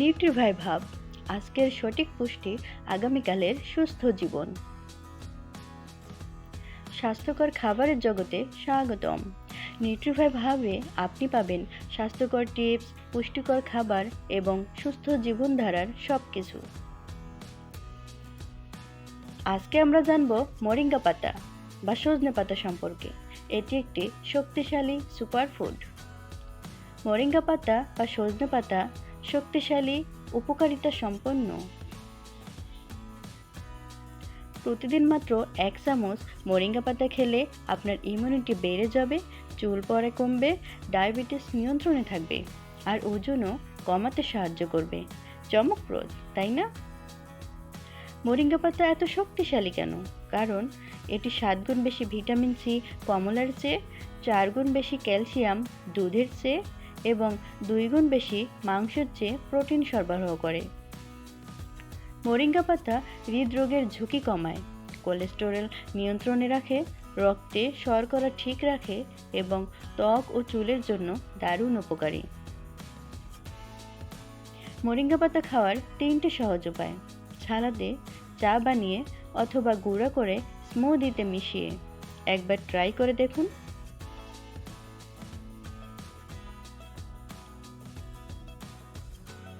নিউট্রিভাই ভাব। আজকের সঠিক পুষ্টি আগামীকালের সুস্থ জীবন। স্বাস্থ্যকর খাবারের জগতে স্বাগতম। নিউট্রিফাই ভাবে আপনি পাবেন স্বাস্থ্যকর টিপস, পুষ্টিকর খাবার এবং সুস্থ জীবনধারার সব কিছু আজকে আমরা জানব মরিঙ্গা পাতা বা সজনে পাতা সম্পর্কে। এটি একটি শক্তিশালী সুপারফুড। মরিঙ্গা পাতা বা সজনে পাতা শক্তিশালী, উপকারিতা সম্পন্ন। প্রতিদিন মাত্র এক চামচ মোরিঙ্গা পাতা খেলে আপনার ইমিউনিটি বেড়ে যাবে, চুল পড়া কমবে ডায়াবেটিস নিয়ন্ত্রণে থাকবে, আর ওজনও কমাতে সাহায্য করবে। চমকপ্রদ, তাই না? মোরিঙ্গা পাতা এত শক্তিশালী কেন? কারণ এটি সাত গুণ বেশি ভিটামিন সি, কমলার চেয়ে, চার গুণ বেশি ক্যালসিয়াম, দুধের চেয়ে এবং দুই গুণ বেশি মাংসের চেয়ে প্রোটিন সরবরাহ করে। মোরিঙ্গা পাতা হৃদরোগের ঝুঁকি কমায়, কোলেস্টেরল নিয়ন্ত্রণে রাখে, রক্তে শর্করা ঠিক রাখে এবং ত্বক ও চুলের জন্য দারুণ উপকারী। মোরিঙ্গা পাতা খাওয়ার তিনটে সহজ উপায় ছালাদে চা বানিয়ে অথবা গুঁড়া করে স্মুদিতে মিশিয়ে একবার ট্রাই করে দেখুন।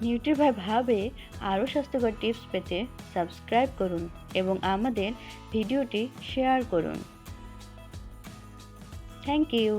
নিউট্রিভাই ভাবে আরও স্বাস্থ্যকর টিপস পেতে সাবস্ক্রাইব করুন এবং আমাদের ভিডিওটি শেয়ার করুন। Thank you.